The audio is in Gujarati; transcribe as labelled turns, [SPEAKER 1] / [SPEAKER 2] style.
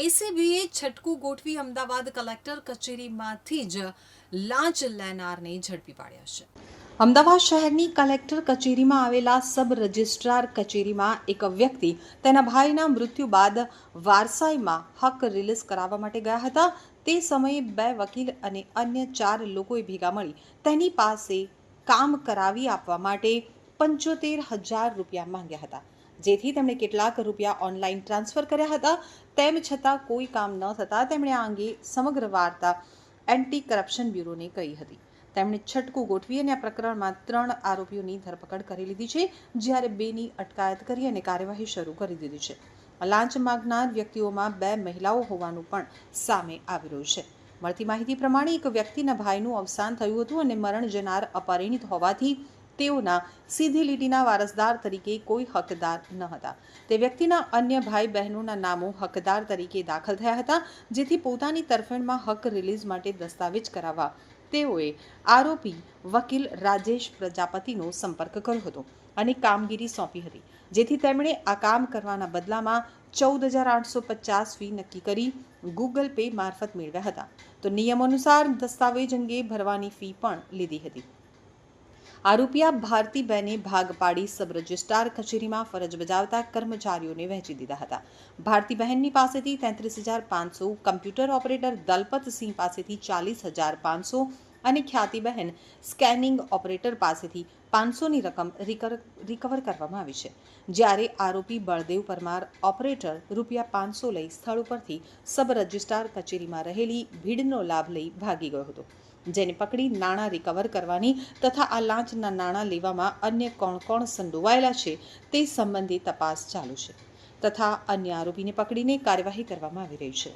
[SPEAKER 1] એસીબીએ છટકું ગોઠવી અમદાવાદ કલેક્ટર કચેરીમાંથી જ લાંચ લેનારને ઝડપી પાડ્યા છે. અમદાવાદ શહેરની કલેક્ટર કચેરીમાં આવેલા સબ રજિસ્ટ્રાર કચેરીમાં એક વ્યક્તિ તેના ભાઈના મૃત્યુ બાદ વારસાઈમાં હક રિલીઝ કરાવવા માટે ગયા હતા. તે સમયે બે વકીલ અને અન્ય ચાર લોકોએ ભેગા મળી તેની પાસે કામ કરાવી આપવા માટે પંચોતેર હજાર રૂપિયા માંગ્યા હતા. જેથી તેમણે કેટલાક રૂપિયા ઓનલાઈન ટ્રાન્સફર કર્યા હતા. તેમ છતાં કોઈ કામ ન થતાં તેમણે આ અંગે સમગ્ર વાર્તા એન્ટી કરપ્શન બ્યુરોને કહી હતી. તેમણે છટકું ગોઠવી અને આ પ્રકરણમાં ત્રણ આરોપીઓની ધરપકડ કરી લીધી છે, જ્યારે બેની અટકાયત કરી અને કાર્યવાહી શરૂ કરી દીધી છે. લાંચ માગનાર વ્યક્તિઓમાં બે મહિલાઓ હોવાનું પણ સામે આવી રહ્યું છે. મળતી માહિતી પ્રમાણે એક વ્યક્તિના ભાઈનું અવસાન થયું હતું અને મરણ જનાર અપરિણિત હોવાથી તેઓના સીધી લીટીના વારસદાર તરીકે કોઈ હકદાર ન હતા. તે વ્યક્તિના અન્ય ભાઈ બહેનોના નામો હકદાર તરીકે દાખલ થયા હતા, જેથી પોતાની તરફેણમાં હક રિલીઝ માટે દસ્તાવેજ કરાવવા તેઓએ આરોપી વકીલ રાજેશ પ્રજાપતિનો સંપર્ક કર્યો હતો અને કામગીરી સોંપી હતી, જેથી તેમણે આ કામ કરવાના બદલામાં ચૌદ હજાર આઠસો પચાસ ફી નક્કી કરી ગૂગલ પે મારફત મેળવ્યા હતા. તો નિયમ અનુસાર દસ્તાવેજ અંગે ભરવાની ફી પણ લીધી હતી. આ રૂપિયા ભારતીબેને ભાગ પાડી સબ રજિસ્ટ્રાર કચેરીમાં ફરજ બજાવતા કર્મચારીઓને વહેંચી દીધા હતા. ભારતીબહેનની પાસેથી તેત્રીસ હજાર પાંચસો, કમ્પ્યુટર ઓપરેટર દલપતસિંહ પાસેથી ચાલીસ હજાર પાંચસો અને ખ્યાતિબહેન સ્કેનિંગ ઓપરેટર પાસેથી પાંચસોની રકમ રિકવર કરવામાં આવી છે. જ્યારે આરોપી બળદેવ પરમાર ઓપરેટર રૂપિયા પાંચસો લઈ સ્થળ ઉપરથી સબ રજિસ્ટ્રાર કચેરીમાં રહેલી ભીડનો લાભ લઈ ભાગી ગયો હતો. જેને પકડી નાણાં રિકવર કરવાની તથા આ લાંચના નાણાં લેવામાં અન્ય કોણ કોણ સંડોવાયેલા છે તે સંબંધે તપાસ ચાલુ છે. તથા અન્ય આરોપીને પકડીને કાર્યવાહી કરવામાં આવી રહી છે.